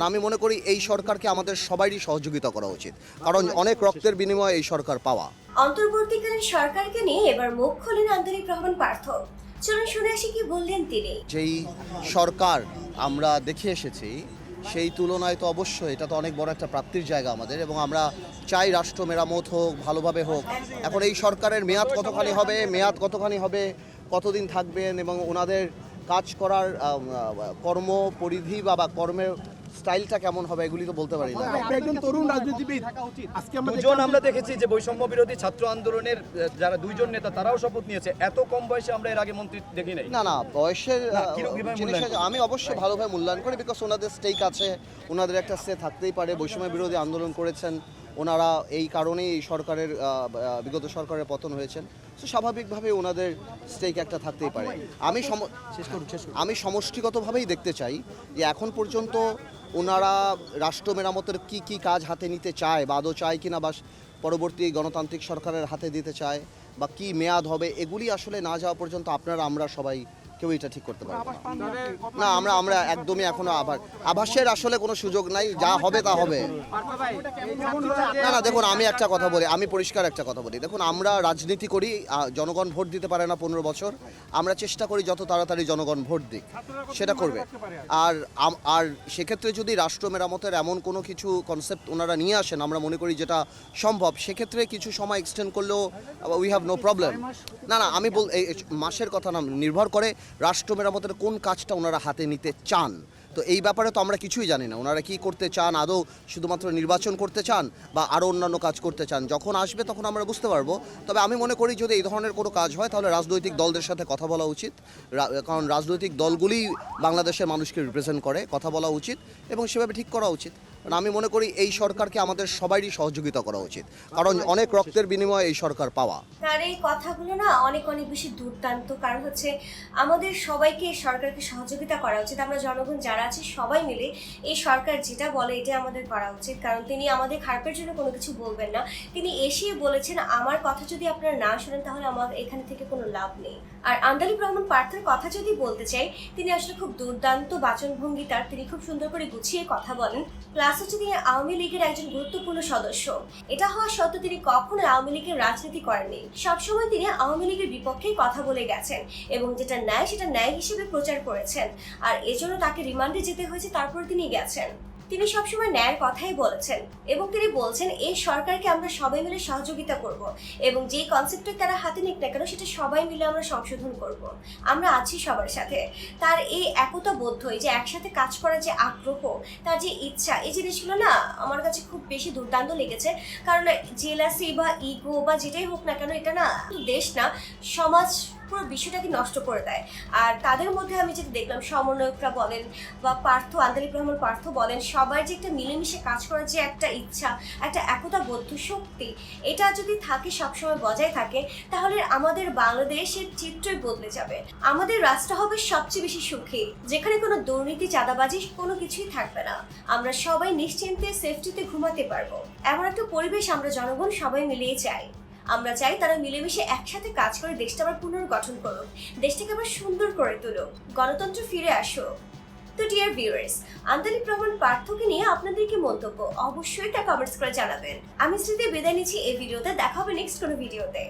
আর আমি মনে করি এই সরকারকে আমাদের সবারই সহযোগিতা করা উচিত। কারণ অনেক রক্তের বিনিময়ে এই সরকার পাওয়া। অন্তর্বর্তীকালীন সরকারকে নিয়ে এবার মুখ খোলেন আন্তরিক রহমান পার্থ। চলুন শুনে আসি কি বললেন তিনি। যেই সরকার আমরা দেখে এসেছি সেই তুলনায় তো অবশ্যই এটা তো অনেক বড় একটা প্রাপ্তির জায়গা আমাদের এবং আমরা চাই রাষ্ট্র মেরামত হোক ভালোভাবে হোক। এখন এই সরকারের মেয়াদ কতখানি হবে মেয়াদ কতখানি হবে কতদিন থাকবেন এবং ওনাদের কাজ করার কর্ম পরিধি বা বা কর্মের স্টাইলটা কেমন হবে এগুলি তো বলতে পারি না। একজন তরুণ রাজনীতিবিদ। আজকে আমরা দুজন আমরা দেখেছি যে বৈষম্য বিরোধী ছাত্র আন্দোলনের যারা দুইজন নেতা তারাও শপথ নিয়েছে। এত কম বয়সে আমরা এর আগে মন্ত্রী দেখি নাই। না না বয়সের আমি অবশ্যই ভালোভাবে মূল্যায়ন করি বিকজ ওনাদের স্টেক আছে ওনাদের একটা সে থাকতেই পারে বৈষম্য বিরোধী আন্দোলন করেছেন ওনারা এই কারণেই এই সরকারের বিগত সরকারের পতন হয়েছেন। তো স্বাভাবিকভাবে ওনাদের স্টেক একটা থাকতেই পারে। আমি সম- আমি সমষ্টিগতভাবেই দেখতে চাই যে এখন পর্যন্ত ওনারা রাষ্ট্র মেরামতের কি কি কাজ হাতে নিতে চায়, বা আদৌ চায় কিনা, বা পরবর্তী গণতান্ত্রিক সরকারের হাতে দিতে চায়, বা কি মেয়াদ হবে, এগুলি আসলে না যাওয়া পর্যন্ত আপনারা, আমরা সবাই কেউ এটা ঠিক করতে পারব না। না আমরা আমরা একদমই এখনও আবার আভাসের আসলে কোনো সুযোগ নাই যা হবে তা হবে। না না দেখুন আমি একটা কথা বলি আমি পরিষ্কার একটা কথা বলি। দেখুন আমরা রাজনীতি করি জনগণ ভোট দিতে পারে না পনেরো বছর। আমরা চেষ্টা করি যত তাড়াতাড়ি জনগণ ভোট দিক সেটা করবে। আর আর সেক্ষেত্রে যদি রাষ্ট্র মেরামতের এমন কোনো কিছু কনসেপ্ট ওনারা নিয়ে আসেন আমরা মনে করি যেটা সম্ভব সেক্ষেত্রে কিছু সময় এক্সটেন্ড করলেও উই হ্যাভ নো প্রবলেম না না আমি বল মাসের কথা না নির্ভর করে রাষ্ট্র মেরামতের কোন কাজটা ওনারা হাতে নিতে চান? তো এই ব্যাপারে তো আমরা কিছুই জানি না। ওনারা কি করতে চান? আদৌ শুধুমাত্র নির্বাচন করতে চান বা আরও অন্যান্য কাজ করতে চান? যখন আসবে তখন আমরা বুঝতে পারব। তবে আমি মনে করি যদি এই ধরনের কোনো কাজ হয়, তাহলে রাজনৈতিক দলদের সাথে কথা বলা উচিত। কারণ রাজনৈতিক দলগুলি বাংলাদেশের মানুষকে রিপ্রেজেন্ট করে, কথা বলা উচিত এবং সেভাবে ঠিক করা উচিত। কারণ আমি মনে করি এই সরকারকে আমাদের সবারই সহযোগিতা করা উচিত। কারণ অনেক রক্তের বিনিময়ে এই সরকার পাওয়া। তার এই কথাগুলো না অনেক অনেক বেশি দুর্দান্ত। কারণ হচ্ছে আমাদের সবাইকে এই সরকারকে সহযোগিতা করা উচিত। আমরা জনগণ যারা আছে সবাই মিলে এই সরকার যেটা বলে এটা আমাদের করা উচিত। কারণ তিনি আমাদের খারাপের জন্য কোনো কিছু বলবেন না। তিনি এসেই বলেছেন, আমার কথা যদি আপনারা না শোনেন, তাহলে আমার এখান থেকে কোনো লাভ নেই। আর আন্দালিব রহমান পার্থের কথা যদি বলতে চাই, তিনি আসলে খুব দুর্দান্ত বাচনভঙ্গি তার। তিনি খুব সুন্দর করে গুছিয়ে কথা বলেন। প্লাস হচ্ছে তিনি আওয়ামী লীগের একজন গুরুত্বপূর্ণ সদস্য। এটা হওয়া সত্ত্বেও তিনি কখনো আওয়ামী লীগের রাজনীতি করেননি। সবসময় তিনি আওয়ামী লীগের বিপক্ষেই কথা বলে গেছেন এবং যেটা ন্যায়, সেটা ন্যায় হিসেবে প্রচার করেছেন। আর এজন্য তাকে রিমান্ডে যেতে হয়েছে, তারপর তিনি গেছেন। তিনি সবসময় ন্যায়ের কথাই বলেছেন এবং তিনি বলছেন, এই সরকারকে আমরা সবাই মিলে সহযোগিতা করব এবং যেই কনসেপ্টটা তারা হাতে নিক না কেন, সেটা সবাই মিলে আমরা সংশোধন করব। আমরা আছি সবার সাথে। তার এই একতা বোধ এই যে একসাথে কাজ করার যে আগ্রহ, তার যে ইচ্ছা, এই জিনিসগুলো না আমার কাছে খুব বেশি দুর্দান্ত লেগেছে। কারণ জেলাসি বা ইগো বা যেটাই হোক না কেন, এটা না দেশ না, সমাজ পুরো বিষয়টাকে নষ্ট করে দেয়। আর তাদের মধ্যে আমি যেটা দেখলাম, সমন্বয়করা বলেন বা পার্থ আন্দালিক রহমান পার্থ বলেন সবার যে একটা মিলেমিশে কাজ করার যে একটা ইচ্ছা, একটা একতাবদ্ধ শক্তি, এটা যদি থাকে, সবসময় বজায় থাকে, তাহলে আমাদের বাংলাদেশের চিত্রই বদলে যাবে। আমাদের রাষ্ট্র হবে সবচেয়ে বেশি সুখী, যেখানে কোনো দুর্নীতি, চাঁদাবাজি, কোনো কিছুই থাকবে না। আমরা সবাই নিশ্চিন্তে সেফটিতে ঘুমাতে পারব। এমন একটা পরিবেশ আমরা জনগণ সবাই মিলিয়ে চাই। আমরা চাই তারা মিলেমিশে একসাথে কাজ করে দেশটা আবার পুনর্গঠন করুক, দেশটাকে আবার সুন্দর করে তুলুক, গণতন্ত্র ফিরে আসুক। তো ডিয়ার ভিউয়ার্স আন্তরিক প্রবণ পার্থক্য নিয়ে আপনাদের কি মন্তব্য? অবশ্যই তা কমেন্টস করে জানাবেন। আমি স্মৃতি বিদায় নিচ্ছি এই ভিডিওতে, দেখা হবে নেক্সট কোনো ভিডিওতে।